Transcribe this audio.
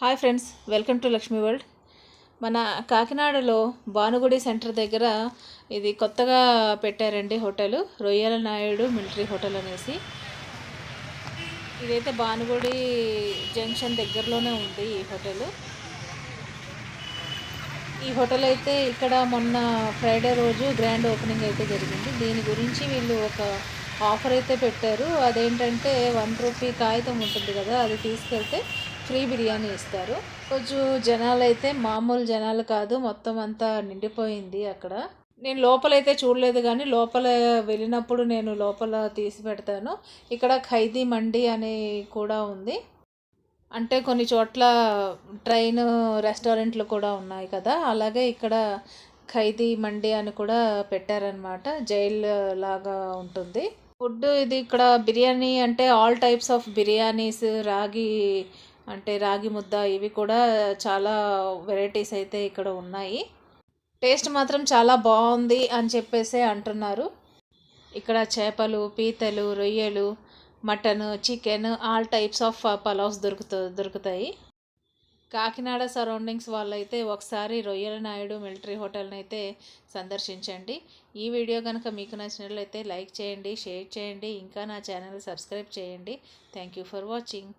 Hi friends welcome to Lakshmi world. మన కాకినాడలో Bhanugudi centre దగ్గర ఇది కొత్తగా పెట్టారండి హోటల్. రొయ్యల నాయుడు మిలిటరీ హోటల్ అనేసి. ఇదైతే భానుగుడి జంక్షన్ దగ్గరలోనే ఉంది ఈ హోటల్. ఈ హోటల్ అయితే ఇక్కడ మొన్న ఫ్రైడే రోజు గ్రాండ్ ఓపెనింగ్ అయితే జరిగింది. దీని గురించి వీళ్ళు ఒక ఆఫర్ అయితే పెట్టారు. అదేంటంటే వన్ రూపీ కాగితం ఉంటుంది కదా అది తీసుకెళ్తే ఫ్రీ బిర్యానీ ఇస్తారు. కొంచెం జనాలు అయితే మామూలు జనాలు కాదు మొత్తం అంతా నిండిపోయింది అక్కడ. నేను లోపలైతే చూడలేదు కానీ లోపల వెళ్ళినప్పుడు నేను లోపల తీసి పెడతాను. ఇక్కడ ఖైదీ మండి అని కూడా ఉంది. అంటే కొన్ని చోట్ల ట్రైన్ రెస్టారెంట్లు కూడా ఉన్నాయి కదా. అలాగే ఇక్కడ ఖైదీ మండి అని కూడా పెట్టారనమాట జైల్ లాగా ఉంటుంది. ఫుడ్ ఇది ఇక్కడ బిర్యానీ అంటే ఆల్ టైప్స్ ఆఫ్ బిర్యానీస్ రాగి అంటే రాగి ముద్ద ఇవి కూడా చాలా వెరైటీస్ అయితే ఇక్కడ ఉన్నాయి. టేస్ట్ మాత్రం చాలా బాగుంది అని చెప్పేసి అంటున్నారు. ఇక్కడ చేపలు పీతలు రొయ్యలు mutton chicken all types of pulaos దొరుకుతా దొరుకుతాయి. కాకినాడ సరౌండింగ్స్ వాళ్ళైతే ఒకసారి రొయ్యల నాయుడు మిలిటరీ హోటల్ని అయితే సందర్శించండి. ఈ వీడియో కనుక మీకు నచ్చినట్లయితే లైక్ చేయండి షేర్ చేయండి ఇంకా నా ఛానల్ సబ్స్క్రైబ్ చేయండి. Thank you for watching.